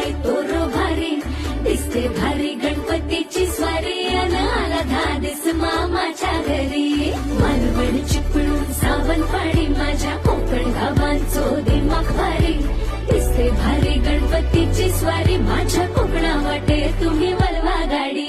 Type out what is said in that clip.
पाय तोर भारी दिसते भारी गणपतीची स्वारी अन आला धादिस मामाच्या घरी. मालवण चिपळून सावन पाडी माझ्या कोकण गावांचो दिमाग भारी. दिसते भारी गणपतीची स्वारी माझ्या कोकणा वाटे तुम्ही वलवा गाडी